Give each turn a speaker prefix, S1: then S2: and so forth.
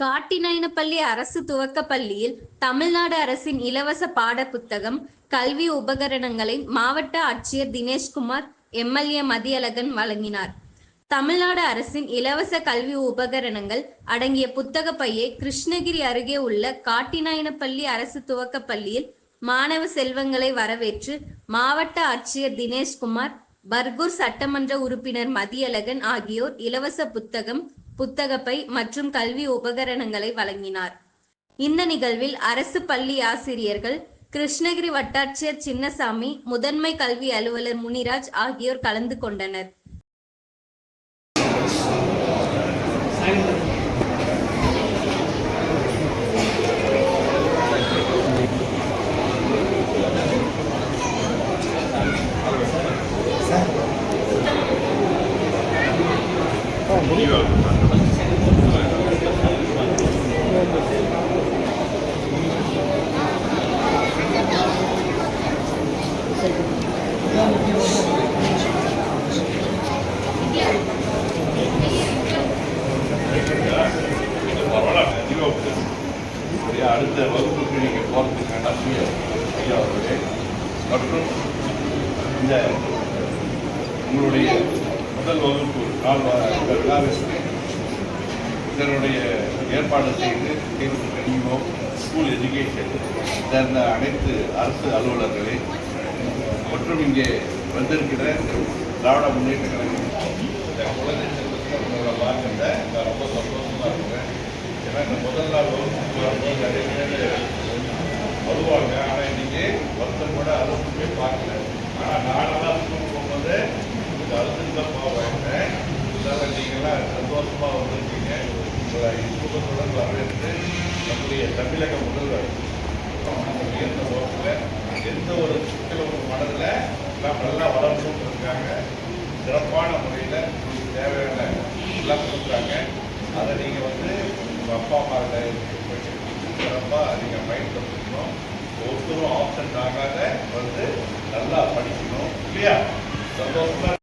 S1: காட்டிநாயனப்பள்ளி அரசு துவக்க பள்ளியில் தமிழ்நாடு அரசின் இலவச பாட புத்தகம் கல்வி உபகரணங்களை மாவட்ட ஆட்சியர் தினேஷ்குமார் எம்எல்ஏ மதியழகன் வழங்கினார். தமிழ்நாடு அரசின் இலவச கல்வி உபகரணங்கள் அடங்கிய புத்தக பையை கிருஷ்ணகிரி அருகே உள்ள காட்டினாயனப்பள்ளி அரசு துவக்க பள்ளியில் மாணவ செல்வங்களை வரவேற்று மாவட்ட ஆட்சியர் தினேஷ்குமார் பர்கூர் சட்டமன்ற உறுப்பினர் மதியழகன் ஆகியோர் இலவச புத்தகம் புத்தகப்பை மற்றும் கல்வி உபகரணங்களை வழங்கினார். இந்த நிகழ்வில் அரசு பள்ளி ஆசிரியர்கள் கிருஷ்ணகிரி வட்டாட்சியர் சின்னசாமி முதன்மை கல்வி அலுவலர் முனிராஜ் ஆகியோர் கலந்து கொண்டனர்.
S2: அடுத்த வகுப்புக்கு நீங்கள் போகிறதுக்கான ஐயா ஐயா அவர்களே. மற்றும் இந்த உங்களுடைய முதல் வகுப்பு நாள் காலேஜ் இதனுடைய ஏற்பாடு செய்து தேர்வு கணிவோ ஸ்கூல் எஜுகேஷன் சேர்ந்த அனைத்து அரசு அலுவலர்களே மற்றும் இங்கே வந்திருக்கிற திராவிட முன்னேற்ற கழகம் இந்த குழந்தை செல்வங்களோட வாக்கத்தை நான் ரொம்ப சந்தோஷமாக இருக்கிறேன் ஏன்னா இந்த முதல் நாள் வகுப்புக்கு நிறைய பேர் வருவாங்க. ஆனால் இன்னைக்கு ஒருத்தர் கூட அறுபது போய் பார்க்கல. ஆனால் நானெல்லாம் அம்மா வந்திருக்கீங்க உங்களை குடும்பத்துடன் வரவேற்று நம்முடைய தமிழக முதல்வர் உயர்ந்த நோக்கில் எந்த ஒரு சிக்கலும் ஒரு மனதில் எல்லாம் நல்லா வளர்ந்துட்டு இருக்காங்க சிறப்பான முறையில் உங்களுக்கு தேவையான எல்லாம் கொடுக்குறாங்க அதை நீங்கள் வந்து உங்கள் அப்பா அம்மா சிறப்பாக நீங்கள் பயன்படுத்திக்கணும் ஒருத்தரும் ஆப்ஷன் ஆகாத வந்து நல்லா படிக்கணும் இல்லையா சந்தோஷமாக